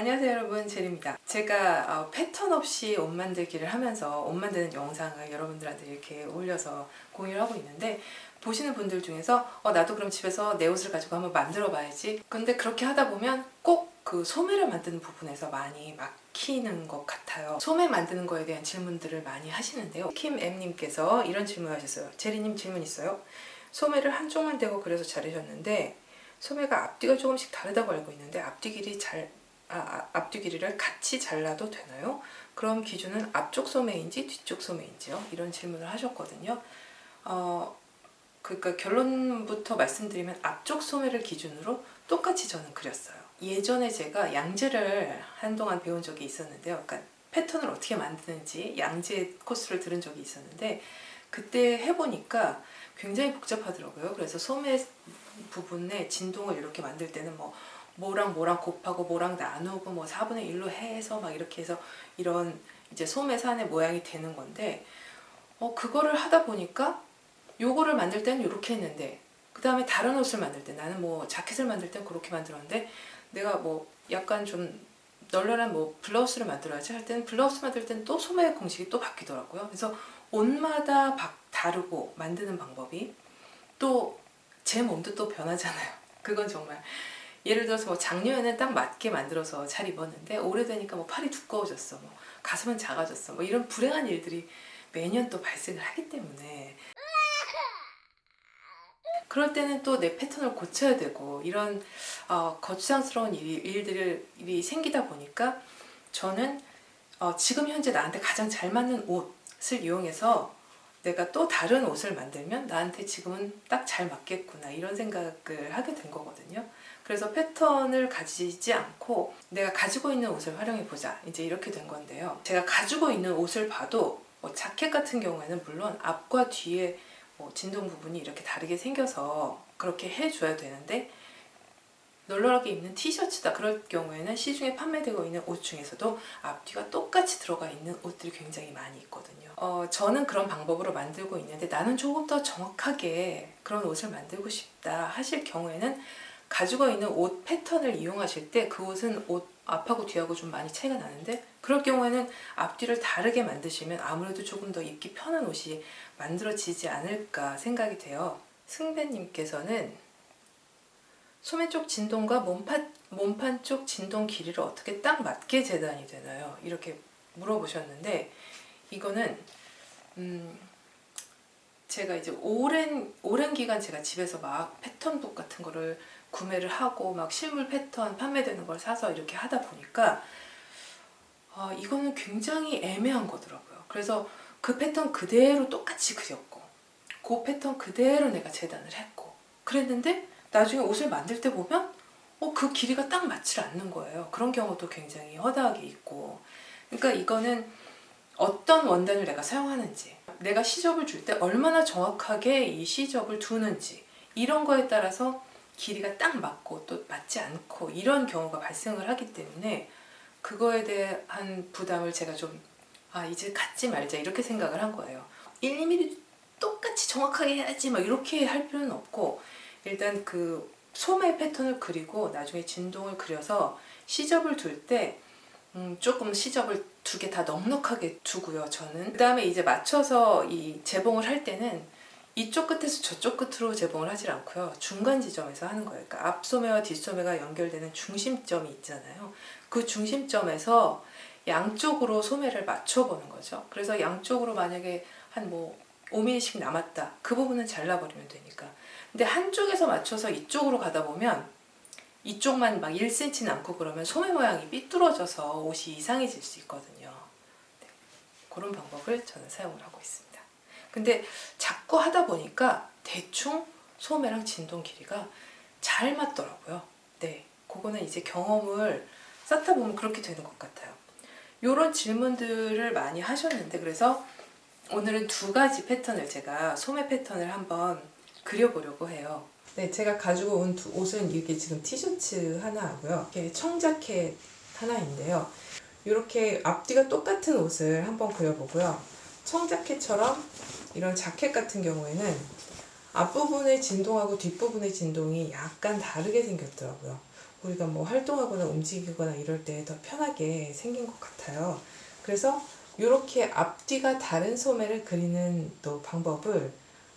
안녕하세요 여러분. 제리입니다. 제가 어, 패턴 없이 옷 만들기를 하면서 옷 만드는 영상을 여러분들한테 이렇게 올려서 공유를 하고 있는데 보시는 분들 중에서 어, 나도 그럼 집에서 내 옷을 가지고 한번 만들어 봐야지. 근데 그렇게 하다 보면 꼭 그 소매를 만드는 부분에서 많이 막히는 것 같아요. 소매 만드는 거에 대한 질문들을 많이 하시는데요. 김엠님께서 이런 질문을 하셨어요. 제리님 질문 있어요? 소매를 한쪽만 대고 그려서 자르셨는데 소매가 앞뒤가 조금씩 다르다고 알고 있는데 앞뒤 길이 잘 아, 아, 앞뒤 길이를 같이 잘라도 되나요? 그럼 기준은 앞쪽 소매인지 뒤쪽 소매인지요? 이런 질문을 하셨거든요. 어, 그러니까 결론부터 말씀드리면 앞쪽 소매를 기준으로 똑같이 저는 그렸어요. 예전에 제가 양재를 한동안 배운 적이 있었는데요. 그러니까 패턴을 어떻게 만드는지 양재 코스를 들은 적이 있었는데 그때 해보니까 굉장히 복잡하더라고요. 그래서 소매 부분에 진동을 이렇게 만들 때는 뭐 뭐랑 뭐랑 곱하고 뭐랑 나누고 뭐 4분의 1로 해서 막 이렇게 해서 이런 이제 소매 산의 모양이 되는 건데 어 그거를 하다 보니까 요거를 만들 때는 이렇게 했는데 그 다음에 다른 옷을 만들 때 나는 뭐 자켓을 만들 땐 그렇게 만들었는데 내가 뭐 약간 좀 널널한 뭐 블라우스를 만들어야지 할 때는 블라우스 만들 때는 또 소매 공식이 또 바뀌더라고요. 그래서 옷마다 바, 다르고 만드는 방법이 또 제 몸도 또 변하잖아요. 그건 정말 예를 들어서 뭐 작년에는 딱 맞게 만들어서 잘 입었는데 오래되니까 뭐 팔이 두꺼워졌어, 뭐 가슴은 작아졌어, 뭐 이런 불행한 일들이 매년 또 발생을 하기 때문에 그럴 때는 또 내 패턴을 고쳐야 되고 이런 어, 거추장스러운 일, 일이 생기다 보니까 저는 어, 지금 현재 나한테 가장 잘 맞는 옷을 이용해서 내가 또 다른 옷을 만들면 나한테 지금은 딱 잘 맞겠구나 이런 생각을 하게 된 거거든요. 그래서 패턴을 가지지 않고 내가 가지고 있는 옷을 활용해 보자. 이제 이렇게 된 건데요. 제가 가지고 있는 옷을 봐도 뭐 자켓 같은 경우에는 물론 앞과 뒤에 뭐 진동 부분이 이렇게 다르게 생겨서 그렇게 해줘야 되는데 널널하게 입는 티셔츠다. 그럴 경우에는 시중에 판매되고 있는 옷 중에서도 앞뒤가 똑같이 들어가 있는 옷들이 굉장히 많이 있거든요. 어, 저는 그런 방법으로 만들고 있는데 나는 조금 더 정확하게 그런 옷을 만들고 싶다 하실 경우에는 가지고 있는 옷 패턴을 이용하실 때 그 옷은 옷 앞하고 뒤하고 좀 많이 차이가 나는데 그럴 경우에는 앞뒤를 다르게 만드시면 아무래도 조금 더 입기 편한 옷이 만들어지지 않을까 생각이 돼요. 승배님께서는 소매 쪽 진동과 몸판, 몸판 쪽 진동 길이를 어떻게 딱 맞게 재단이 되나요? 이렇게 물어보셨는데 이거는 음, 제가 이제 오랜 오랜 기간 제가 집에서 막 패턴북 같은 거를 구매를 하고 막 실물 패턴 판매되는 걸 사서 이렇게 하다 보니까 아, 이거는 굉장히 애매한 거더라고요. 그래서 그 패턴 그대로 똑같이 그렸고 그 패턴 그대로 내가 재단을 했고 그랬는데 나중에 옷을 만들 때 보면 어, 그 길이가 딱 맞질 않는 거예요. 그런 경우도 굉장히 허다하게 있고 그러니까 이거는 어떤 원단을 내가 사용하는지 내가 시접을 줄 때 얼마나 정확하게 이 시접을 두는지 이런 거에 따라서 길이가 딱 맞고 또 맞지 않고 이런 경우가 발생을 하기 때문에 그거에 대한 부담을 제가 좀 아 이제 갖지 말자 이렇게 생각을 한 거예요. 1, 2mm 똑같이 정확하게 해야지 막 이렇게 할 필요는 없고 일단 그 소매 패턴을 그리고 나중에 진동을 그려서 시접을 둘때 음, 조금 시접을 두 개 다 넉넉하게 두고요 저는. 그 다음에 이제 맞춰서 이 재봉을 할 때는 이쪽 끝에서 저쪽 끝으로 재봉을 하질 않고요. 중간 지점에서 하는 거예요. 그러니까 앞소매와 뒷소매가 연결되는 중심점이 있잖아요. 그 중심점에서 양쪽으로 소매를 맞춰보는 거죠. 그래서 양쪽으로 만약에 한 뭐 5mm씩 남았다. 그 부분은 잘라버리면 되니까. 근데 한쪽에서 맞춰서 이쪽으로 가다 보면 이쪽만 막 1cm 남고 그러면 소매 모양이 삐뚤어져서 옷이 이상해질 수 있거든요. 네. 그런 방법을 저는 사용을 하고 있습니다. 근데 자꾸 하다 보니까 대충 소매랑 진동 길이가 잘 맞더라고요. 네, 그거는 이제 경험을 쌓다 보면 그렇게 되는 것 같아요. 이런 질문들을 많이 하셨는데 그래서 오늘은 두 가지 패턴을 제가 소매 패턴을 한번 그려보려고 해요. 네, 제가 가지고 온 두 옷은 이게 지금 티셔츠 하나 하고요. 이렇게 청자켓 하나인데요. 이렇게 앞뒤가 똑같은 옷을 한번 그려보고요. 청자켓처럼 이런 자켓 같은 경우에는 앞부분의 진동하고 뒷부분의 진동이 약간 다르게 생겼더라고요. 우리가 뭐 활동하거나 움직이거나 이럴 때 더 편하게 생긴 것 같아요. 그래서 이렇게 앞뒤가 다른 소매를 그리는 또 방법을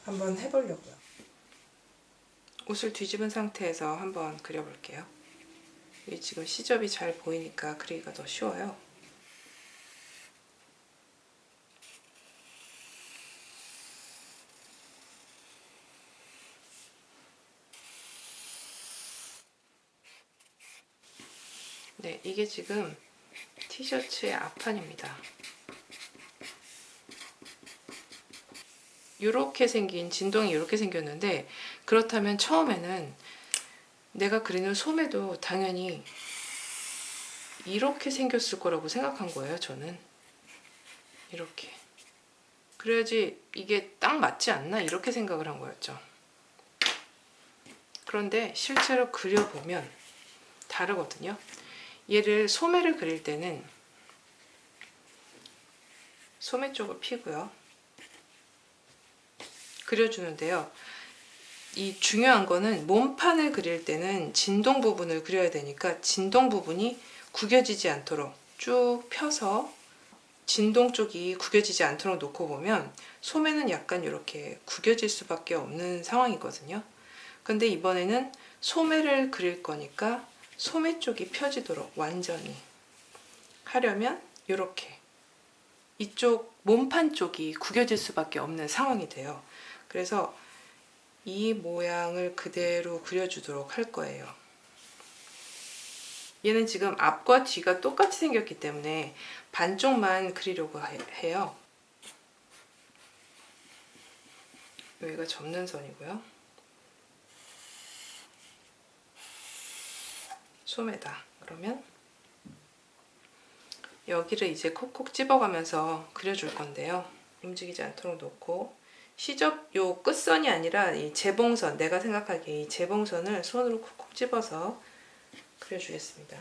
한번 해보려고요. 옷을 뒤집은 상태에서 한번 그려볼게요. 이 지금 시접이 잘 보이니까 그리기가 더 쉬워요. 네, 이게 지금 티셔츠의 앞판입니다. 이렇게 생긴 진동이 이렇게 생겼는데 그렇다면 처음에는 내가 그리는 소매도 당연히 이렇게 생겼을 거라고 생각한 거예요, 저는. 이렇게. 그래야지 이게 딱 맞지 않나? 이렇게 생각을 한 거였죠. 그런데 실제로 그려보면 다르거든요. 얘를 소매를 그릴 때는 소매 쪽을 피고요. 그려주는데요. 이 중요한 거는 몸판을 그릴 때는 진동 부분을 그려야 되니까 진동 부분이 구겨지지 않도록 쭉 펴서 진동 쪽이 구겨지지 않도록 놓고 보면 소매는 약간 이렇게 구겨질 수밖에 없는 상황이거든요. 근데 이번에는 소매를 그릴 거니까 소매 쪽이 펴지도록 완전히 하려면 이렇게 이쪽 몸판 쪽이 구겨질 수밖에 없는 상황이 돼요. 그래서 이 모양을 그대로 그려주도록 할 거예요. 얘는 지금 앞과 뒤가 똑같이 생겼기 때문에 반쪽만 그리려고 해- 해요. 여기가 접는 선이고요. 소매다. 그러면 여기를 이제 콕콕 집어가면서 그려줄 건데요. 움직이지 않도록 놓고 시접 요 끝선이 아니라 이 재봉선 내가 생각하기에 이 재봉선을 손으로 콕콕 집어서 그려주겠습니다.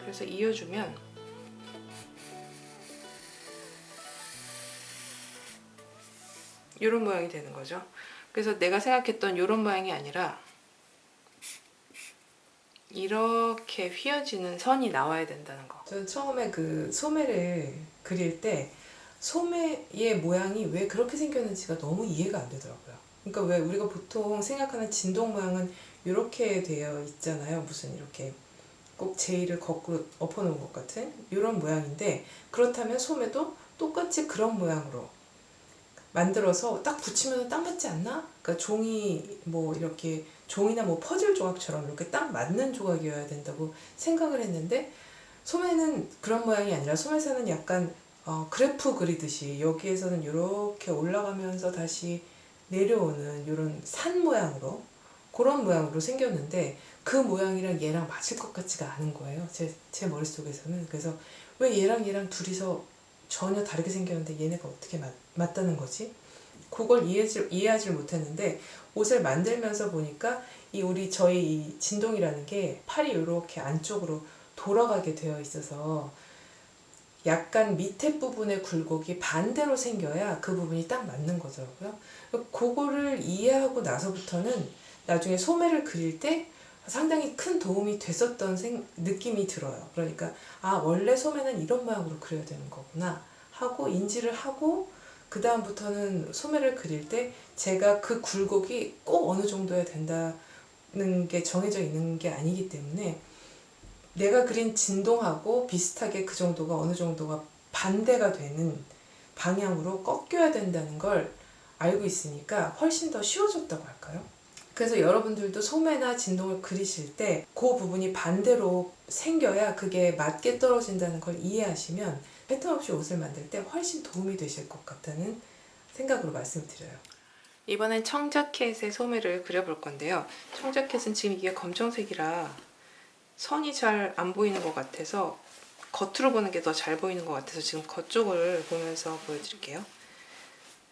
그래서 이어주면 이런 모양이 되는 거죠. 그래서 내가 생각했던 이런 모양이 아니라 이렇게 휘어지는 선이 나와야 된다는 거. 저는 처음에 그 소매를 그릴 때 소매의 모양이 왜 그렇게 생겼는지가 너무 이해가 안 되더라고요. 그러니까 왜 우리가 보통 생각하는 진동 모양은 이렇게 되어 있잖아요. 무슨 이렇게 꼭 제이를 거꾸로 엎어놓은 것 같은 이런 모양인데 그렇다면 소매도 똑같이 그런 모양으로 만들어서 딱 붙이면 딱 맞지 않나? 그러니까 종이 뭐 이렇게 종이나 뭐 퍼즐 조각처럼 이렇게 딱 맞는 조각이어야 된다고 생각을 했는데 소매는 그런 모양이 아니라 소매선은 약간 어, 그래프 그리듯이 여기에서는 이렇게 올라가면서 다시 내려오는 이런 산 모양으로 그런 모양으로 생겼는데 그 모양이랑 얘랑 맞을 것 같지가 않은 거예요. 제, 제 머릿속에서는. 그래서 왜 얘랑 얘랑 둘이서 전혀 다르게 생겼는데 얘네가 어떻게 맞, 맞다는 거지? 그걸 이해하지, 이해하지 못했는데 옷을 만들면서 보니까 이 우리 저희 이 진동이라는 게 팔이 이렇게 안쪽으로 돌아가게 되어 있어서 약간 밑에 부분의 굴곡이 반대로 생겨야 그 부분이 딱 맞는 거더라고요. 그거를 이해하고 나서부터는 나중에 소매를 그릴 때 상당히 큰 도움이 됐었던 생, 느낌이 들어요. 그러니까 아 원래 소매는 이런 모양으로 그려야 되는 거구나 하고 인지를 하고 그 다음부터는 소매를 그릴 때 제가 그 굴곡이 꼭 어느 정도야 된다는 게 정해져 있는 게 아니기 때문에 내가 그린 진동하고 비슷하게 그 정도가 어느 정도가 반대가 되는 방향으로 꺾여야 된다는 걸 알고 있으니까 훨씬 더 쉬워졌다고 할까요? 그래서 여러분들도 소매나 진동을 그리실 때 그 부분이 반대로 생겨야 그게 맞게 떨어진다는 걸 이해하시면 패턴 없이 옷을 만들 때 훨씬 도움이 되실 것 같다는 생각으로 말씀드려요. 이번엔 청자켓의 소매를 그려볼 건데요. 청자켓은 지금 이게 검정색이라 선이 잘 안 보이는 것 같아서 겉으로 보는 게 더 잘 보이는 것 같아서 지금 겉쪽을 보면서 보여드릴게요.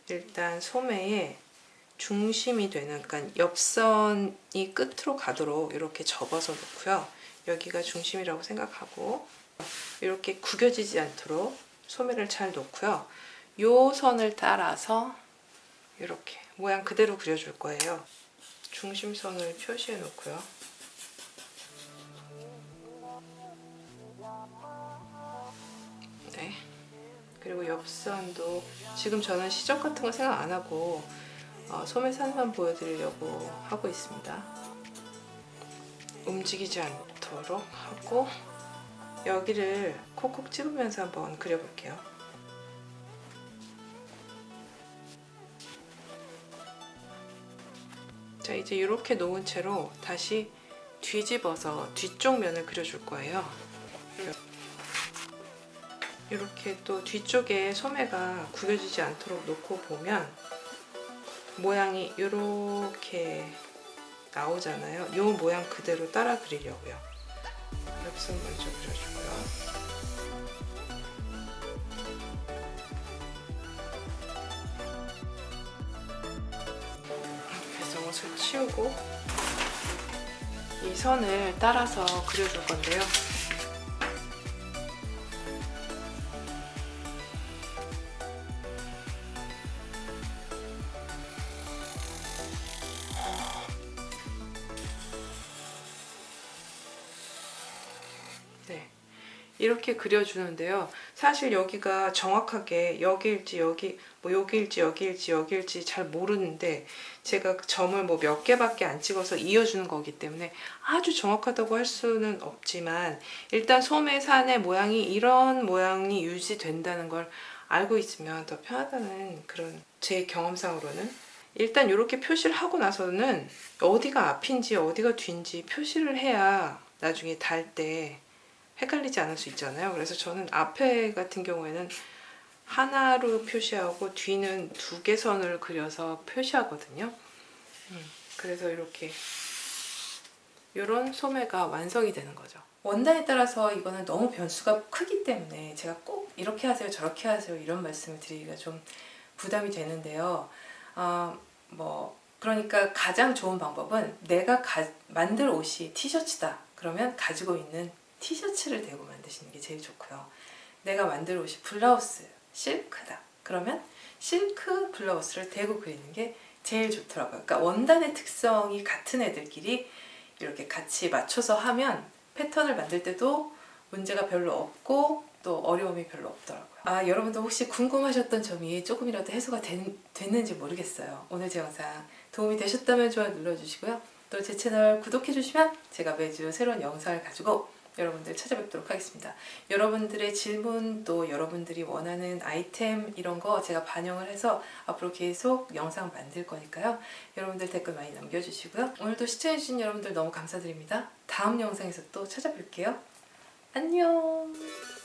일단 소매에 중심이 되는, 그러니까 옆선이 끝으로 가도록 이렇게 접어서 놓고요. 여기가 중심이라고 생각하고 이렇게 구겨지지 않도록 소매를 잘 놓고요. 요 선을 따라서 이렇게 모양 그대로 그려줄 거예요. 중심선을 표시해 놓고요. 네. 그리고 옆선도 지금 저는 시접 같은 거 생각 안 하고 어, 소매산만 보여드리려고 하고 있습니다. 움직이지 않도록 하고 여기를 콕콕 집으면서 한번 그려볼게요. 자 이제 이렇게 놓은 채로 다시 뒤집어서 뒤쪽 면을 그려줄 거예요. 이렇게 또 뒤쪽에 소매가 구겨지지 않도록 놓고 보면 모양이 이렇게 나오잖아요. 이 모양 그대로 따라 그리려고요. 옆선 먼저 그려주고요. 배송옷을 치우고 이 선을 따라서 그려줄 건데요. 이렇게 그려주는데요. 사실 여기가 정확하게 여기일지 여기 뭐 여기일지 여기일지 여기일지 잘 모르는데 제가 점을 뭐 몇 개밖에 안 찍어서 이어주는 거기 때문에 아주 정확하다고 할 수는 없지만 일단 소매산의 모양이 이런 모양이 유지된다는 걸 알고 있으면 더 편하다는 그런 제 경험상으로는 일단 이렇게 표시를 하고 나서는 어디가 앞인지 어디가 뒤인지 표시를 해야 나중에 달 때 헷갈리지 않을 수 있잖아요. 그래서 저는 앞에 같은 경우에는 하나로 표시하고 뒤는 두 개 선을 그려서 표시하거든요. 음, 그래서 이렇게 이런 소매가 완성이 되는 거죠. 원단에 따라서 이거는 너무 변수가 크기 때문에 제가 꼭 이렇게 하세요, 저렇게 하세요 이런 말씀을 드리기가 좀 부담이 되는데요. 어, 뭐 그러니까 가장 좋은 방법은 내가 가- 만들 옷이 티셔츠다. 그러면 가지고 있는 티셔츠를 대고 만드시는 게 제일 좋고요. 내가 만들 옷이 블라우스, 실크다. 그러면 실크 블라우스를 대고 그리는 게 제일 좋더라고요. 그러니까 원단의 특성이 같은 애들끼리 이렇게 같이 맞춰서 하면 패턴을 만들 때도 문제가 별로 없고 또 어려움이 별로 없더라고요. 아, 여러분도 혹시 궁금하셨던 점이 조금이라도 해소가 된, 됐는지 모르겠어요. 오늘 제 영상 도움이 되셨다면 좋아요 눌러주시고요. 또 제 채널 구독해주시면 제가 매주 새로운 영상을 가지고 여러분들 찾아뵙도록 하겠습니다. 여러분들의 질문 또 여러분들이 원하는 아이템 이런 거 제가 반영을 해서 앞으로 계속 영상 만들 거니까요. 여러분들 댓글 많이 남겨주시고요. 오늘도 시청해주신 여러분들 너무 감사드립니다. 다음 영상에서 또 찾아뵐게요. 안녕!